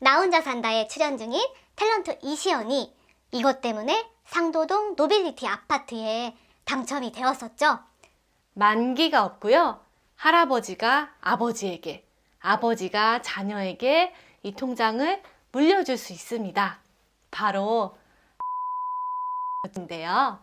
나 혼자 산다에 출연 중인 탤런트 이시연이 이것 때문에 상도동 노빌리티 아파트에 당첨이 되었었죠. 만기가 없고요. 할아버지가 아버지에게, 아버지가 자녀에게 이 통장을 물려줄 수 있습니다. 바로 인데요.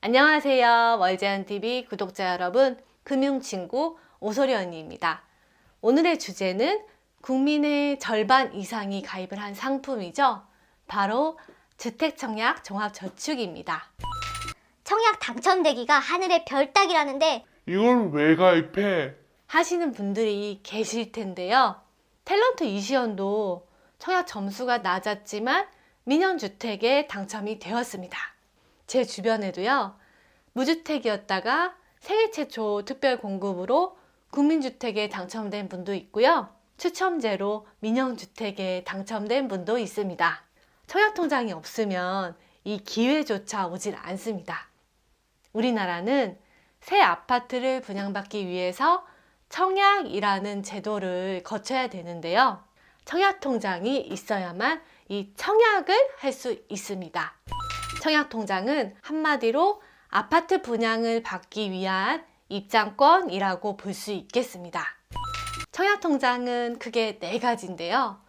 안녕하세요. 월제한TV 구독자 여러분, 금융친구 오소련입니다. 오늘의 주제는 국민의 절반 이상이 가입을 한 상품이죠. 바로 주택청약 종합저축입니다. 청약 당첨되기가 하늘의 별 따기라는데 이걸 왜 가입해? 하시는 분들이 계실 텐데요. 탤런트 이시연도 청약 점수가 낮았지만 민영주택에 당첨이 되었습니다. 제 주변에도요, 무주택이었다가 생애 최초 특별 공급으로 국민주택에 당첨된 분도 있고요. 추첨제로 민영주택에 당첨된 분도 있습니다. 청약통장이 없으면 이 기회조차 오질 않습니다. 우리나라는 새 아파트를 분양받기 위해서 청약이라는 제도를 거쳐야 되는데요. 청약통장이 있어야만 이 청약을 할 수 있습니다. 청약통장은 한마디로 아파트 분양을 받기 위한 입장권이라고 볼 수 있겠습니다. 청약통장은 크게 네 가지인데요.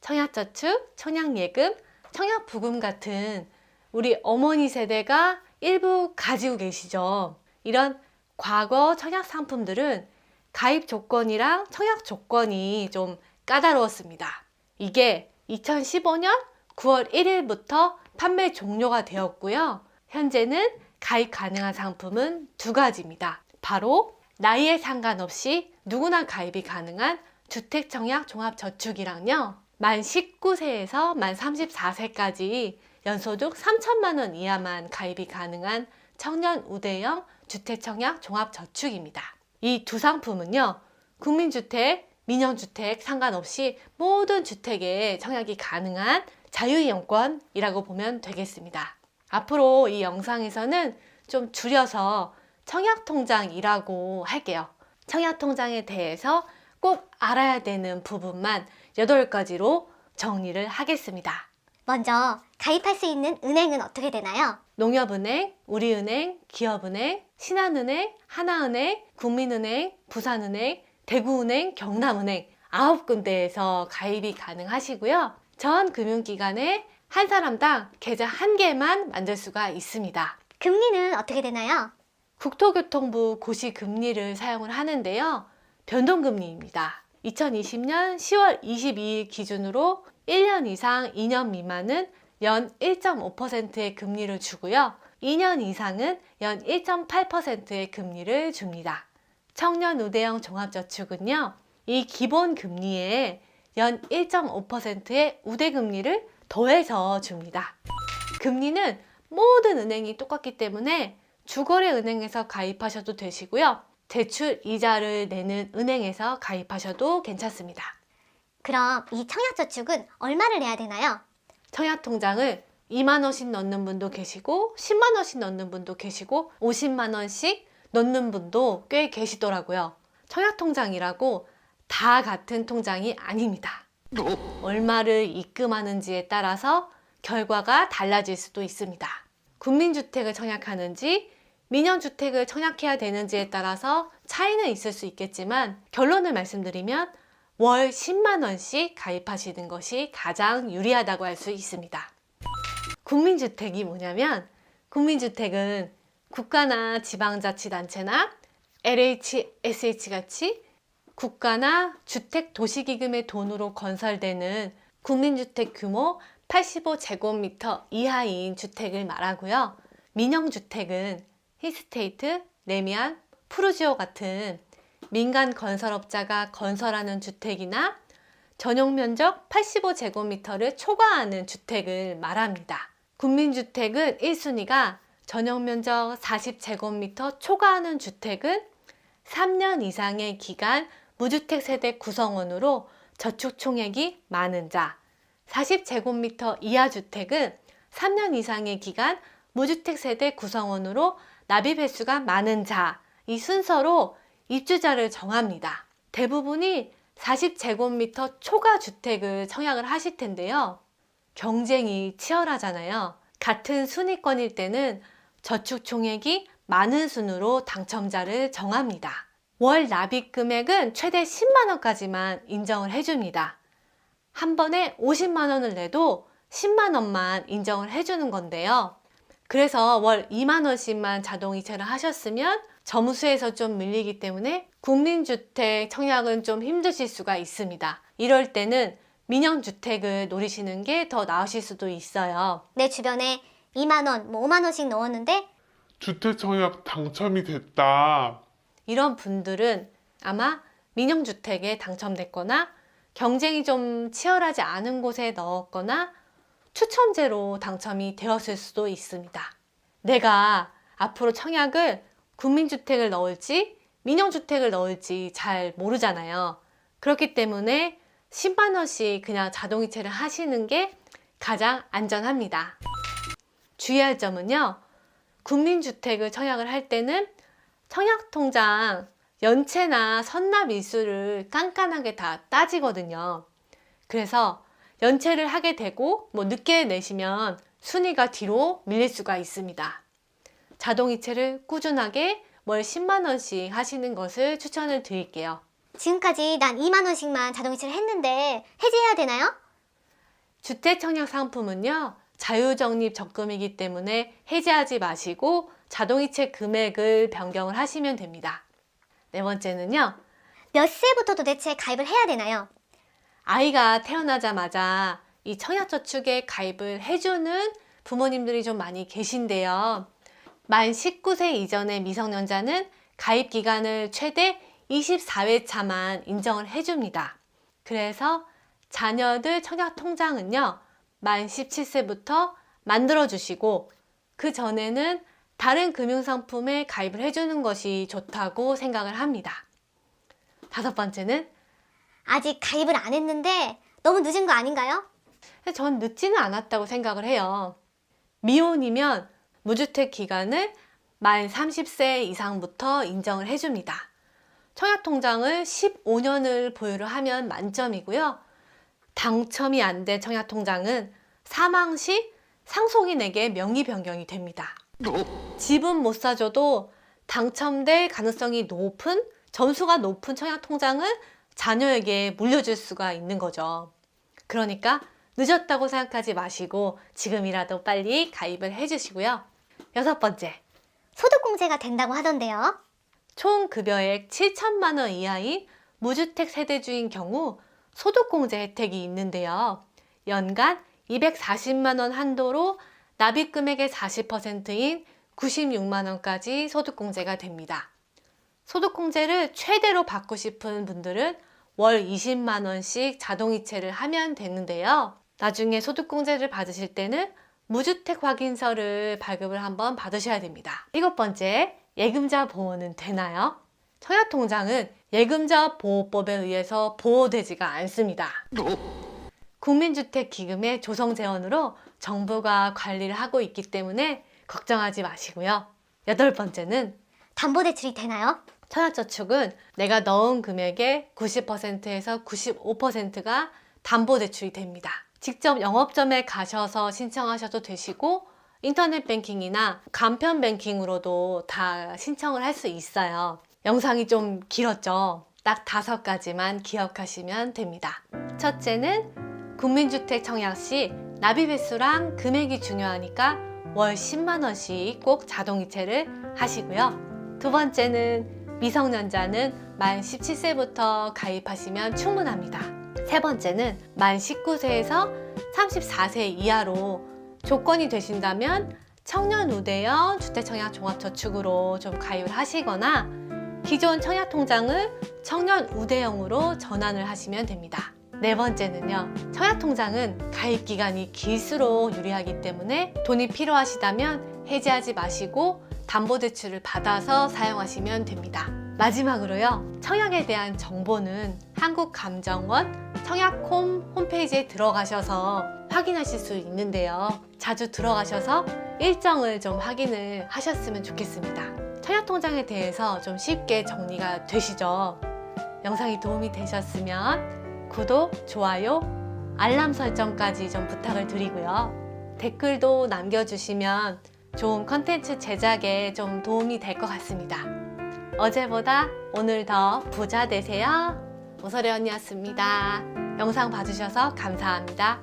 청약저축, 청약예금, 청약부금 같은 우리 어머니 세대가 일부 가지고 계시죠. 이런 과거 청약 상품들은 가입 조건이랑 청약 조건이 좀 까다로웠습니다. 이게 2015년 9월 1일부터 판매 종료가 되었고요. 현재는 가입 가능한 상품은 두 가지입니다. 바로 나이에 상관없이 누구나 가입이 가능한 주택청약 종합저축이랑요. 만 19세에서 만 34세까지 연소득 3천만 원 이하만 가입이 가능한 청년 우대형 주택청약 종합저축입니다. 이 두 상품은요. 국민주택, 민영주택 상관없이 모든 주택에 청약이 가능한 자유이용권이라고 보면 되겠습니다. 앞으로 이 영상에서는 좀 줄여서 청약통장이라고 할게요. 청약통장에 대해서 꼭 알아야 되는 부분만 8가지로 정리를 하겠습니다. 먼저 가입할 수 있는 은행은 어떻게 되나요? 농협은행, 우리은행, 기업은행, 신한은행, 하나은행, 국민은행, 부산은행, 대구은행, 경남은행 아홉 군데에서 가입이 가능하시고요. 전 금융기관에 한 사람당 계좌 한 개만 만들 수가 있습니다. 금리는 어떻게 되나요? 국토교통부 고시금리를 사용을 하는데요. 변동금리입니다. 2020년 10월 22일 기준으로 1년 이상 2년 미만은 연 1.5%의 금리를 주고요. 2년 이상은 연 1.8%의 금리를 줍니다. 청년 우대형 종합저축은요. 이 기본 금리에 연 1.5%의 우대금리를 더해서 줍니다. 금리는 모든 은행이 똑같기 때문에 주거래 은행에서 가입하셔도 되시고요. 대출 이자를 내는 은행에서 가입하셔도 괜찮습니다. 그럼 이 청약저축은 얼마를 내야 되나요? 청약통장을 2만 원씩 넣는 분도 계시고 10만 원씩 넣는 분도 계시고 50만 원씩 넣는 분도 꽤 계시더라고요. 청약통장이라고 다 같은 통장이 아닙니다. 얼마를 입금하는지에 따라서 결과가 달라질 수도 있습니다. 국민주택을 청약하는지 민영 주택을 청약해야 되는지에 따라서 차이는 있을 수 있겠지만 결론을 말씀드리면 월 10만 원씩 가입하시는 것이 가장 유리하다고 할 수 있습니다. 국민주택이 뭐냐면 국민주택은 국가나 지방자치단체나 LHSH 같이 국가나 주택 도시기금의 돈으로 건설되는 국민주택 규모 85제곱미터 이하인 주택을 말하고요. 민영주택은 히스테이트, 레미안, 푸르지오 같은 민간 건설업자가 건설하는 주택이나 전용 면적 85제곱미터를 초과하는 주택을 말합니다. 국민주택은 1순위가 전용 면적 40제곱미터 초과하는 주택은 3년 이상의 기간 무주택 세대 구성원으로 저축 총액이 많은 자, 40제곱미터 이하 주택은 3년 이상의 기간 무주택 세대 구성원으로 납입 횟수가 많은 자, 이 순서로 입주자를 정합니다. 대부분이 40제곱미터 초과 주택을 청약을 하실 텐데요. 경쟁이 치열하잖아요. 같은 순위권일 때는 저축 총액이 많은 순으로 당첨자를 정합니다. 월 납입 금액은 최대 10만 원까지만 인정을 해줍니다. 한 번에 50만 원을 내도 10만 원만 인정을 해주는 건데요. 그래서 월 2만 원씩만 자동 이체를 하셨으면 점수에서 좀 밀리기 때문에 국민주택 청약은 좀 힘드실 수가 있습니다. 이럴 때는 민영주택을 노리시는 게 더 나으실 수도 있어요. 내 주변에 2만 원, 뭐 5만 원씩 넣었는데 주택 청약 당첨이 됐다. 이런 분들은 아마 민영주택에 당첨됐거나 경쟁이 좀 치열하지 않은 곳에 넣었거나 추첨제로 당첨이 되었을 수도 있습니다. 내가 앞으로 청약을 국민주택을 넣을지 민영주택을 넣을지 잘 모르잖아요. 그렇기 때문에 10만원씩 그냥 자동이체를 하시는 게 가장 안전합니다. 주의할 점은요. 국민주택을 청약을 할 때는 청약통장 연체나 선납 일수를 깐깐하게 다 따지거든요. 그래서 연체를 하게 되고 뭐 늦게 내시면 순위가 뒤로 밀릴 수가 있습니다. 자동이체를 꾸준하게 월 10만 원씩 하시는 것을 추천을 드릴게요. 지금까지 난 2만 원씩만 자동이체를 했는데 해지해야 되나요? 주택 청약 상품은요. 자유적립 적금이기 때문에 해지하지 마시고 자동이체 금액을 변경을 하시면 됩니다. 네 번째는요. 몇 세부터 도대체 가입을 해야 되나요? 아이가 태어나자마자 이 청약저축에 가입을 해주는 부모님들이 좀 많이 계신데요. 만 19세 이전의 미성년자는 가입 기간을 최대 24회 차만 인정을 해줍니다. 그래서 자녀들 청약 통장은요, 만 17세부터 만들어 주시고, 그 전에는 다른 금융상품에 가입을 해주는 것이 좋다고 생각을 합니다. 다섯 번째는 아직 가입을 안 했는데 너무 늦은 거 아닌가요? 전 늦지는 않았다고 생각을 해요. 미혼이면 무주택 기간을 만 30세 이상부터 인정을 해줍니다. 청약통장을 15년을 보유를 하면 만점이고요. 당첨이 안 된 청약통장은 사망 시 상속인에게 명의 변경이 됩니다. 집은 못 사줘도 당첨될 가능성이 높은 점수가 높은 청약통장을 자녀에게 물려줄 수가 있는 거죠. 그러니까 늦었다고 생각하지 마시고 지금이라도 빨리 가입을 해주시고요. 여섯 번째, 소득공제가 된다고 하던데요. 총 급여액 7천만 원 이하인 무주택 세대주인 경우 소득공제 혜택이 있는데요. 연간 240만 원 한도로 납입 금액의 40%인 96만 원까지 소득공제가 됩니다. 소득공제를 최대로 받고 싶은 분들은 월 20만 원씩 자동이체를 하면 되는데요. 나중에 소득공제를 받으실 때는 무주택 확인서를 발급을 한번 받으셔야 됩니다. 일곱 번째, 예금자 보호는 되나요? 청약통장은 예금자 보호법에 의해서 보호되지가 않습니다. 국민주택 기금의 조성 재원으로 정부가 관리를 하고 있기 때문에 걱정하지 마시고요. 여덟 번째는 담보대출이 되나요? 청약저축은 내가 넣은 금액의 90%에서 95%가 담보대출이 됩니다. 직접 영업점에 가셔서 신청하셔도 되시고 인터넷 뱅킹이나 간편 뱅킹으로도 다 신청을 할 수 있어요. 영상이 좀 길었죠? 딱 다섯 가지만 기억하시면 됩니다. 첫째는 국민주택 청약 시 횟수랑 금액이 중요하니까 월 10만 원씩 꼭 자동이체를 하시고요. 두 번째는 미성년자는 만 17세부터 가입하시면 충분합니다. 세 번째는 만 19세에서 34세 이하로 조건이 되신다면 청년 우대형 주택청약 종합저축으로 좀 가입을 하시거나 기존 청약통장을 청년 우대형으로 전환을 하시면 됩니다. 네 번째는요. 청약통장은 가입 기간이 길수록 유리하기 때문에 돈이 필요하시다면 해지하지 마시고 담보대출을 받아서 사용하시면 됩니다. 마지막으로요. 청약에 대한 정보는 한국감정원 청약홈 홈페이지에 들어가셔서 확인하실 수 있는데요. 자주 들어가셔서 일정을 좀 확인을 하셨으면 좋겠습니다. 청약통장에 대해서 좀 쉽게 정리가 되시죠? 영상이 도움이 되셨으면 구독, 좋아요, 알람 설정까지 좀 부탁을 드리고요. 댓글도 남겨주시면 좋은 컨텐츠 제작에 좀 도움이 될 것 같습니다. 어제보다 오늘 더 부자 되세요. 오설의 언니였습니다. 영상 봐주셔서 감사합니다.